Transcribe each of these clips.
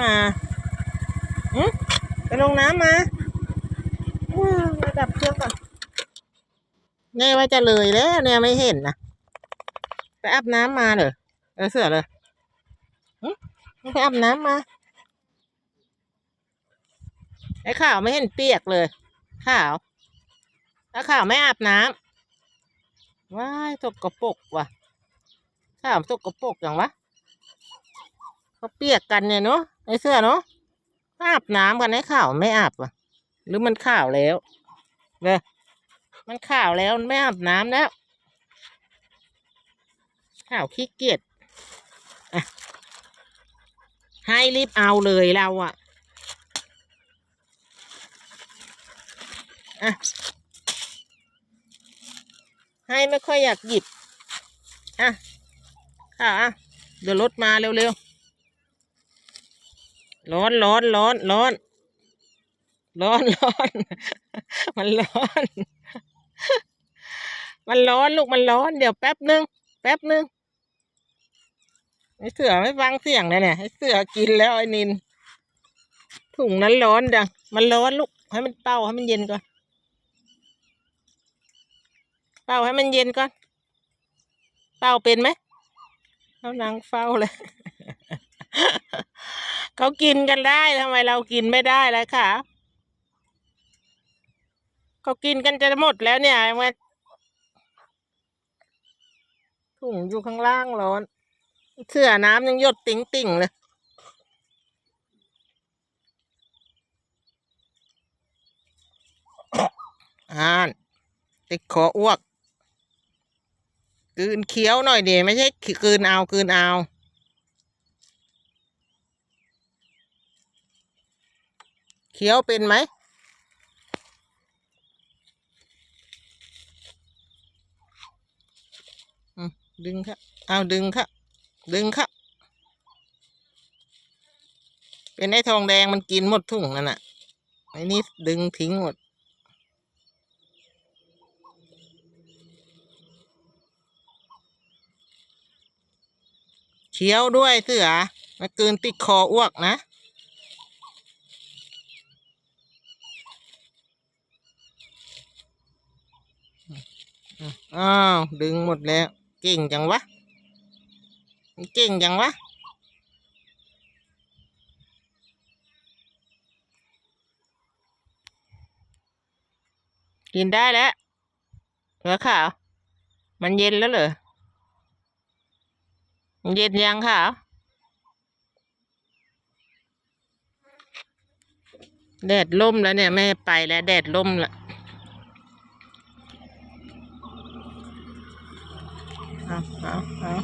มาอืมไปลงน้ำมามาดับเครื่องก่อนแน่ว่าจะเลยแล้วเนี่ยไม่เห็นนะไปอาบน้ำมาเหรอเออเสือเลยหึมึงไปอาบน้ำมา ไอ้ข่าวไม่เห็นเปียกเลย ข่าวถ้าข่าวไม่อาบน้ำว้ายตกกระปกว่ะข่าวตกกระปกอย่างวะ เขาเปียกกันเนี่ยเนาะไอ้เสื้อเนาะอาบน้ำกันไอ้ข่าวไม่อาบอะ หรือมันข่าวแล้วเลยมันข่าวแล้วไม่อาบน้ำแล้วข่าวขี้เกียจอะให้รีบเอาเลยเราอะอะให้ไม่ค่อยอยากหยิบ อะค่ะอะเดี๋ยวรถมาเร็วๆ ร้อนร้อนร้อนร้อนร้อนร้อน มันร้อน มันร้อนลูกมันร้อน เดี๋ยวแป๊บนึง แป๊บนึงไอ้เสือไม่ฟังเสียงเลยเนี่ยไอ้เสือกินแล้วไอ้นิน ถุงนั้นร้อนจังมันร้อนลูกให้มันเป่าให้มันเย็นก่อน เป่าให้มันเย็นก่อน เป่าเป็นไหมเขานางเฝ้าเลย เขากินกันได้ทำไมเรากินไม่ได้ล่ะคะเขากินกันจะหมดแล้วเนี่ยมาถุงอยู่ข้างล่างร้อน เสื้อน้ำยังหยดติ๋งติ่งๆเลยอ่านติดคออ้วกกลืนเคี้ยวหน่อยดีไม่ใช่กลืนเอากลืนเอา เคี้ยวเป็นไหมอืมดึงครับเอาดึงครับดึงครับเป็นไอ้ทองแดงมันกินหมดถุงนั่นน่ะ ไอ้นี่ดึงทิ้งหมดเคี้ยวด้วยเสือมาเกินติดคออ้วกนะ อ้าวดึงหมดแล้ว เก่งจังวะ เก่งจังวะ กินได้แล้วเหลือขาว มันเย็นแล้วเหรอมันเย็นยังขาวแดดล่มแล้วเนี่ยแม่ไปแล้วแดดล่มละ เอาเอาเอา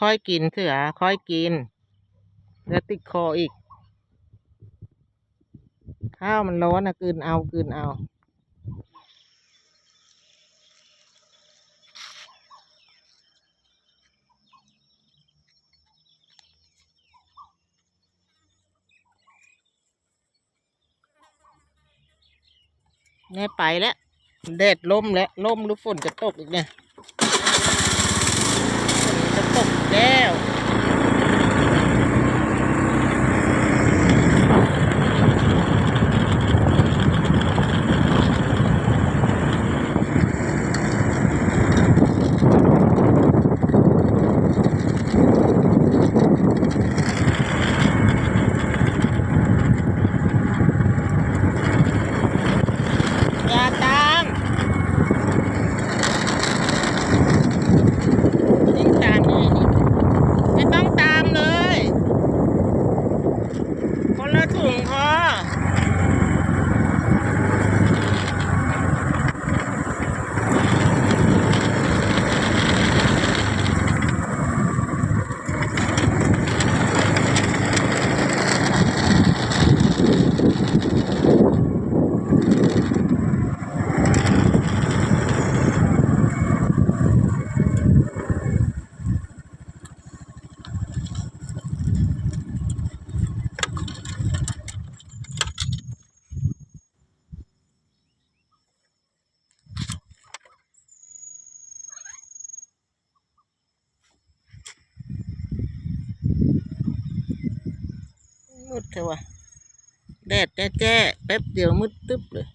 ค่อยๆกินเสือค่อยกินเดี๋ยวติดคออีก ข้าวมันร้อนนะกลืนเอากลืนเอา แม่ไปแล้วแดดล่มแล้วล่มหรือฝนจะตกอีกเนี่ยฝนจะตกอีกแล้ว อย่าตามยิ่งตามนี่นี่ มื ดเถอะวะแดดแจ๊แป๊บเดียวมืดตึ๊บเลย